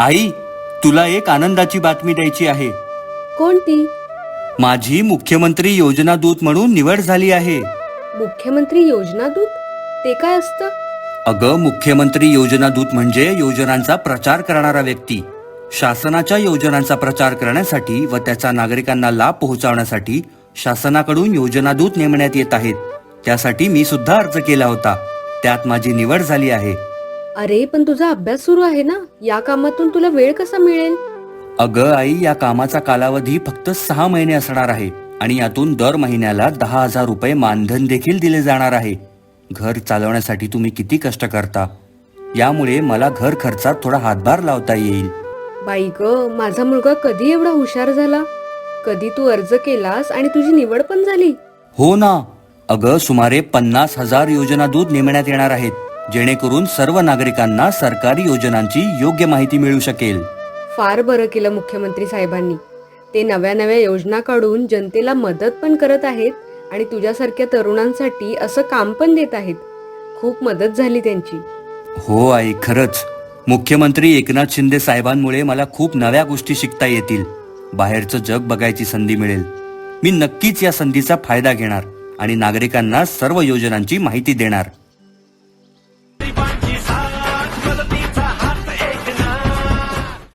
आई तुला एक आनंदाची बातमी द्यायची आहे. कोणती? माझी मुख्यमंत्री योजना दूत म्हणून निवड झाली आहे. मुख्यमंत्री योजना दूत? ते काय असतं? अगं मुख्यमंत्री योजना दूत म्हणजे योजनांचा प्रचार करणारा व्यक्ती. शासनाच्या योजनांचा प्रचार करण्यासाठी व त्याचा नागरिकांना लाभ पोहोचवण्यासाठी शासनाकडून योजना दूत नेमण्यात येत आहेत. त्यासाठी मी सुद्धा अर्ज केला होता. त्यात माझी निवड झाली आहे. अरे पण तुझा अभ्यास सुरू आहे ना? या कामातून तुला वेळ कसा मिळेल? अगं आई या कामाचा कालावधी फक्त सहा महिने असणार आहे आणि यातून दर महिन्याला दहा हजार रुपये मानधन देखील दिले जाणार आहे. घर चालवण्यासाठी तुम्ही किती कष्ट करता? यामुळे मला घर खर्चात थोडा हातभार लावता येईल. बाई ग माझा मुलगा कधी एवढा हुशार झाला? कधी तू अर्ज केलास आणि तुझी निवड पण झाली? हो ना. अगं सुमारे पन्नास हजार योजना दूत नेमण्यात येणार आहेत. जेणेकरून सर्व नागरिकांना सरकारी योजनांची योग्य माहिती मिळू शकेल. फार बरं केलं मुख्यमंत्री साहेबांनी. ते नव्या नव्या योजना काढून जनतेला मदत पण करत आहेत आणि तुझ्यासारख्या तरुणांसाठी असं काम पण देत आहेत. खूप मदत झाली त्यांची. हो आई खरंच. मुख्यमंत्री एकनाथ शिंदे साहेबांमुळे मला खूप नव्या गोष्टी शिकता येतील. बाहेरचं जग बघायची संधी मिळेल. मी नक्कीच या संधीचा फायदा घेणार आणि नागरिकांना सर्व योजनांची माहिती देणार.